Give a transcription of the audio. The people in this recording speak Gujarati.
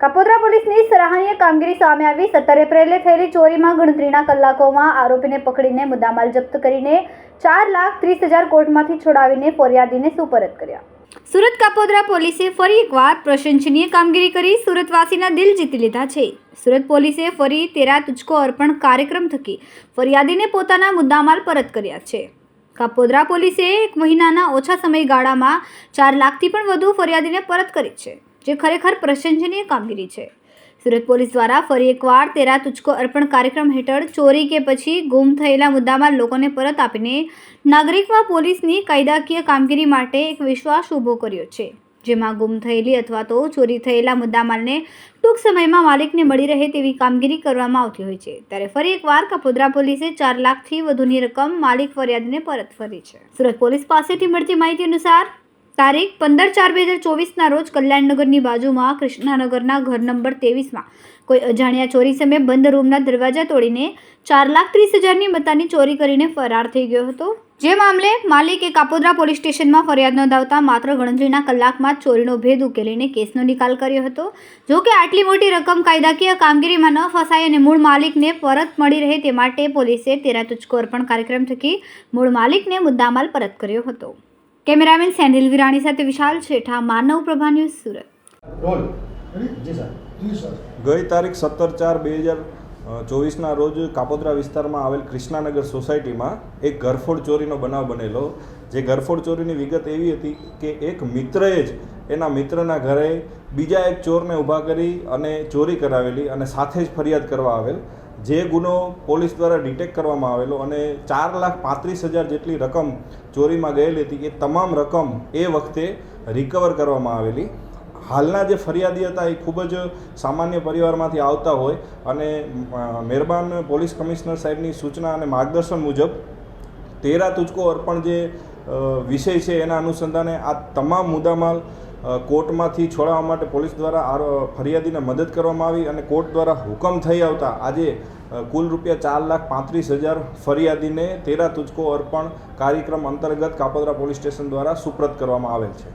કપોદ્રા પોલીસની સરાહનીય કામગીરી સામે આવી સત્તર એપ્રિલે થયેલી ચોરીમાં ગણતરીના કલાકોમાં આરોપીને પકડીને મુદ્દામાલ જપ્ત કરીને ચાર લાખ ત્રીસ હજાર કોર્ટમાંથી છોડાવીને ફરિયાદીને સુપરત કર્યા. સુરત કાપોદરા પોલીસે ફરી એકવાર પ્રશંસનીય કામગીરી કરી સુરતવાસીના દિલ જીતી લીધા છે. સુરત પોલીસે ફરી તેરા તુચકો અર્પણ કાર્યક્રમ થકી ફરિયાદીને પોતાના મુદ્દામાલ પરત કર્યા છે. કાપોદ્રા પોલીસે એક મહિનાના ઓછા સમયગાળામાં ચાર લાખથી પણ વધુ ફરિયાદીને પરત કરી છે, જે ખરેખર પ્રશંસનીય કામગીરી છે. સુરત પોલીસ દ્વારા ફરી એકવાર તેરા તુચકો અર્પણ કાર્યક્રમ હેઠળ ચોરી કે પછી ગુમ થયેલા મુદ્દામાં લોકોને પરત આપીને નાગરિકમાં પોલીસની કાયદાકીય કામગીરી માટે એક વિશ્વાસ ઊભો કર્યો છે. જેમાં ગુમ થયેલી અથવા તો ચોરી થયેલા મુદ્દામાલને ટૂંક સમયમાં માલિકને મળી રહે તેવી કામગીરી કરવામાં આવતી હોય છે. ત્યારે ફરી એકવાર કપોદરા પોલીસે ચાર લાખથી વધુની રકમ માલિક ફરિયાદને પરત ફરી છે. સુરત પોલીસ પાસેથી મળતી માહિતી અનુસાર, તારીખ પંદર ચાર બે હજાર ચોવીસના રોજ કલ્યાણનગરની બાજુમાં કૃષ્ણાનગરના ઘર નંબર ત્રેવીસમાં કોઈ અજાણ્યા ચોરી સમયે બંધ રૂમના દરવાજા તોડીને ચાર લાખ ત્રીસ હજારની મતાની ચોરી કરીને ફરાર થઈ ગયો હતો. જે મામલે માલિકે કાપોદ્રા પોલીસ સ્ટેશનમાં ફરિયાદ નોંધાવતા માત્ર ગણતરીના કલાકમાં જ ચોરીનો ભેદ ઉકેલીને કેસનો નિકાલ કર્યો હતો. જો કે આટલી મોટી રકમ કાયદાકીય કામગીરીમાં ન ફસાય અને મૂળ માલિકને પરત મળી રહે તે માટે પોલીસે તેરા તુચકો અર્પણ કાર્યક્રમ થકી મૂળ માલિકને મુદ્દામાલ પરત કર્યો હતો. કેમેરામેન સેન્ડિલ વિરાણી સાથે વિશાલ છેઠા માનવ પ્રભા ન્યૂઝ સુરત. ગઈ તારીખ સત્તર ચાર બે હજાર ચોવીસના રોજ કાપોદ્રા વિસ્તારમાં આવેલ કૃષ્ણાનગર સોસાયટીમાં એક ઘરફોડ ચોરીનો બનાવ બનેલો. જે ઘરફોડ ચોરીની વિગત એવી હતી કે એક મિત્રએ જ એના મિત્રના ઘરે બીજા એક ચોરને ઊભા કરી અને ચોરી કરાવેલી અને સાથે જ ફરિયાદ કરવા આવેલ. જે ગુનો પોલીસ દ્વારા ડિટેક્ટ કરવામાં આવેલો અને ચાર લાખ પાંત્રીસ હજાર જેટલી રકમ ચોરીમાં ગયેલી હતી. એ તમામ રકમ એ વખતે રિકવર કરવામાં આવેલી. હાલના જે ફરિયાદી હતા એ ખૂબ જ સામાન્ય પરિવારમાંથી આવતા હોય અને મહેરબાન પોલીસ કમિશનર સાહેબની સૂચના અને માર્ગદર્શન મુજબ તેરા તુચકો અર્પણ જે વિષય છે એના અનુસંધાને આ તમામ મુદ્દામાલ કોર્ટમાંથી છોડાવવા માટે પોલીસ દ્વારા આ ફરિયાદીને મદદ કરવામાં આવી અને કોર્ટ દ્વારા હુકમ થઈ આવતા આજે કુલ રૂપિયા ચાર લાખ પાંત્રીસ હજાર ફરિયાદીને તેરા તુચકો અર્પણ કાર્યક્રમ અંતર્ગત કાપોદ્રા પોલીસ સ્ટેશન દ્વારા સુપ્રત કરવામાં આવેલ છે.